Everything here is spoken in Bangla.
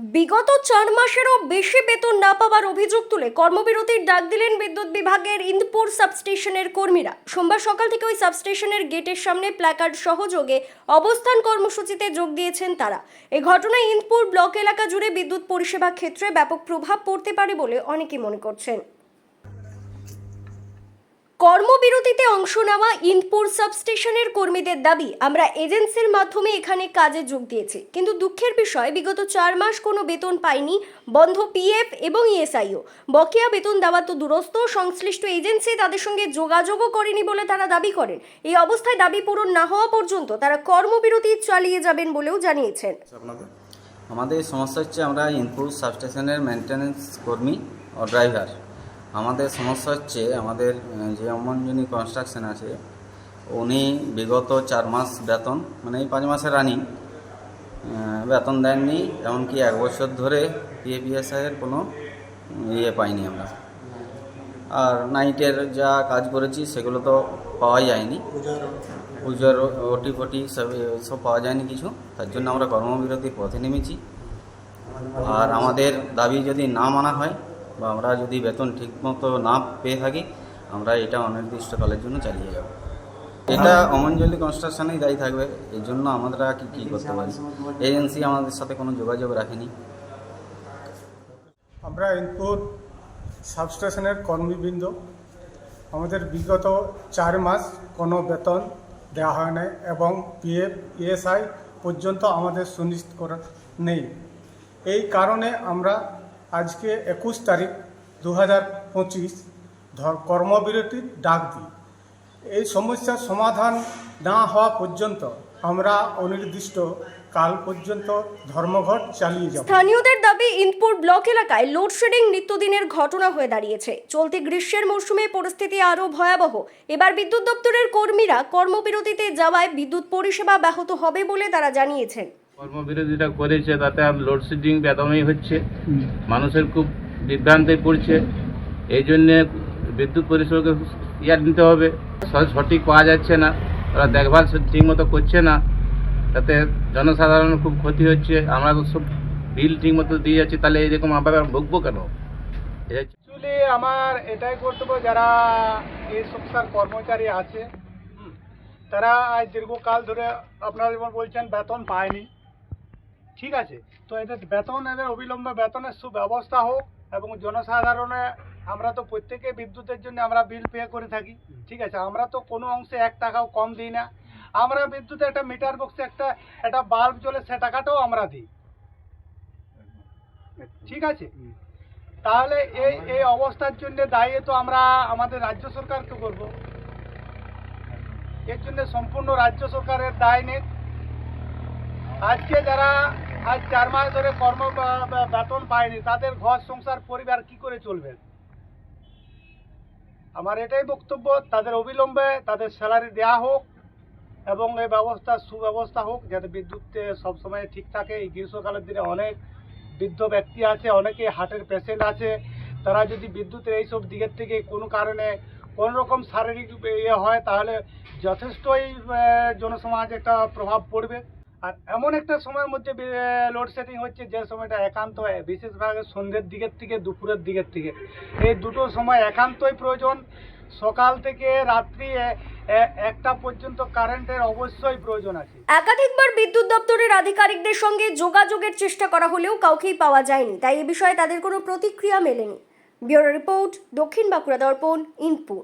বিগত চার মাসেরও বেশি বেতন না পাওয়ার অভিযোগ তুলে কর্মবিরতির ডাক দিলেন বিদ্যুৎ বিভাগের ইন্দপুর সাবস্টেশনের কর্মীরা। সোমবার সকাল থেকে ওই সাবস্টেশনের গেটের সামনে প্ল্যাকার্ড সহযোগে অবস্থান কর্মসূচিতে যোগ দিয়েছেন তারা। এ ঘটনায় ইন্দপুর ব্লক এলাকা জুড়ে বিদ্যুৎ পরিষেবা ক্ষেত্রে ব্যাপক প্রভাব পড়তে পারে বলে অনেকে মনে করছেন। কর্মবিরতিতে অংশ নেওয়া ইন্দপুর সাবস্টেশনের কর্মীদের দাবি, আমরা এজেন্সির মাধ্যমে এখানে কাজে যোগ দিয়েছি। কিন্তু দুঃখের বিষয়, বিগত চার মাস কোনো বেতন পাইনি, বন্ধ পিএফ এবং ইএসআইও। বকেয়া বেতন দেওয়া তো দূরস্থ সংশ্লিষ্ট এজেন্সি তাদের সঙ্গে যোগাযোগও করেনি বলে তারা দাবি করেন। এই অবস্থায় দাবি পূরণ না হওয়া পর্যন্ত তারা কর্মবিরতি চালিয়ে যাবেন বলেও জানিয়েছেন। আমাদের সমস্যা হচ্ছে, আমরা ইনপুট সাবস্টেশনের মেনটেন্যান্স কর্মী ও ড্রাইভার আমাদের সমস্যা হচ্ছে আমাদের যে অমনজনী কনস্ট্রাকশন আছে, উনি বিগত চার মাস বেতন মানে এই পাঁচ মাসের রানিং বেতন দেননি, এমনকি এক বছর ধরে পিএপিএসআইয়ের কোনো ইয়ে পাইনি আমরা। আর নাইটের যা কাজ করেছি, সেগুলো তো পাওয়া যায়নি। পুজোর ওটি ফটি সব সব পাওয়া যায়নি কিছু, তার জন্য আমরা কর্মবিরতির পথে নেমেছি। আর আমাদের দাবি যদি না মানা হয় বা আমরা যদি বেতন ঠিকমতো না পেয়ে থাকি, আমরা এটা অনির্দিষ্টকালের জন্য চালিয়ে যাব। এটা অমঞ্জলি কনস্ট্রাকশনেই দায়ী থাকবে এই জন্য আমরা কি, কী করতে পারি? এজেন্সি আমাদের সাথে কোনো যোগাযোগ রাখেনি। আমরা ইনপুট সাবস্টেশনের কর্মীবৃন্দ। আমাদের বিগত চার মাস কোনো বেতন দেওয়া হয় না এবং পিএফ ইএসআই পর্যন্ত আমাদের সুনিশ্চিত করা নেই। এই কারণে আমরা আজকে একুশ তারিখ দু হাজার পঁচিশ কর্মবিরতির ডাক দিই। এই সমস্যার সমাধান না হওয়া পর্যন্ত আমরা অনির্দিষ্ট কাল পর্যন্ত ধর্মঘট চালিয়ে যাব। স্থানীয়দের দাবি, ইন্দপুর ব্লক এলাকায় লোডশেডিং নিত্যদিনের ঘটনা হয়ে দাঁড়িয়েছে। চলতি গ্রীষ্মের মরশুমে পরিস্থিতি আরও ভয়াবহ। এবার বিদ্যুৎ দপ্তরের কর্মীরা কর্মবিরতিতে যাওয়ায় বিদ্যুৎ পরিষেবা ব্যাহত হবে বলে তারা জানিয়েছেন। কর্মবিরতিটা করেছে তাতে আর লোডশেডিং বেদমই হচ্ছে। মানুষের খুব বিভ্রান্তি পড়ছে। এই জন্যে বিদ্যুৎ পরিষেবাকে ইয়ার নিতে হবে। সঠিক পাওয়া যাচ্ছে না। ওরা দেখভাল ঠিক মতো করছে না। তাতে জনসাধারণের খুব ক্ষতি হচ্ছে। আমরা তো সব বিল ঠিক মতো দিয়ে যাচ্ছি তাহলে এরকম আবার ভুগবো কেন? অ্যাকচুয়ালি আমার এটাই কর্তব্য যারা এই সংস্থার কর্মচারী আছে তারা আজ দীর্ঘকাল ধরে আপনারা যেমন বলছেন বেতন পায়নি। ঠিক আছে? তো এদের বেতন, এদের অবিলম্বে বেতনের সুব্যবস্থা হোক এবং জনসাধারণে আমরা তো প্রত্যেকে বিদ্যুতের জন্য আমরা বিল পে করে থাকি, ঠিক আছে? আমরা তো কোনো অংশে এক টাকাও কম দিই না। আমরা বিদ্যুতে একটা মিটার বক্সে একটা একটা বাল্ব জ্বলে সে টাকাটাও আমরা দিই। ঠিক আছে? তাহলে এই এই অবস্থার জন্য দায়ী তো আমরা আমাদের রাজ্য সরকারকে করব। এর জন্য সম্পূর্ণ রাজ্য সরকারের দায় নেই আজকে যারা আজ চার মাস ধরে কর্ম বেতন পায়নি তাদের ঘর, সংসার, পরিবার কি করে চলবে? আমার এটাই বক্তব্য। তাদের অবিলম্বে তাদের স্যালারি দেওয়া হোক এবং এই ব্যবস্থার সুব্যবস্থা হোক, যাতে বিদ্যুৎ সবসময় ঠিক থাকে। এই গ্রীষ্মকালের দিনে অনেক বৃদ্ধ ব্যক্তি আছে, অনেকে হার্টের পেশেন্ট আছে। তারা যদি বিদ্যুতের এইসব দিকের থেকে কোনো কারণে কোনো রকম শারীরিক ইয়ে হয়, তাহলে যথেষ্টই জনসমাজ একটা প্রভাব পড়বে। আর এমন একটা সময়ের মধ্যে লোডশেডিং হচ্ছে যে সময়টা একান্ত বিশেষভাবে সন্ধ্যের দিকের থেকে দুপুরের দিকের থেকে। এই দুটো সময় একান্তই প্রয়োজন। সকাল থেকে রাত্রি একটা পর্যন্ত কারেন্টের অবশ্যই প্রয়োজন আছে। একাধিকবার বিদ্যুৎ দপ্তরের আধিকারিকদের সঙ্গে যোগাযোগের চেষ্টা করা হলেও কাউকেই পাওয়া যায়নি। তাই এ বিষয়ে তাদের কোনো প্রতিক্রিয়া মেলেনি। ব্যুরো রিপোর্ট, দক্ষিণ বাঁকুড়া দর্পণ ইনপুর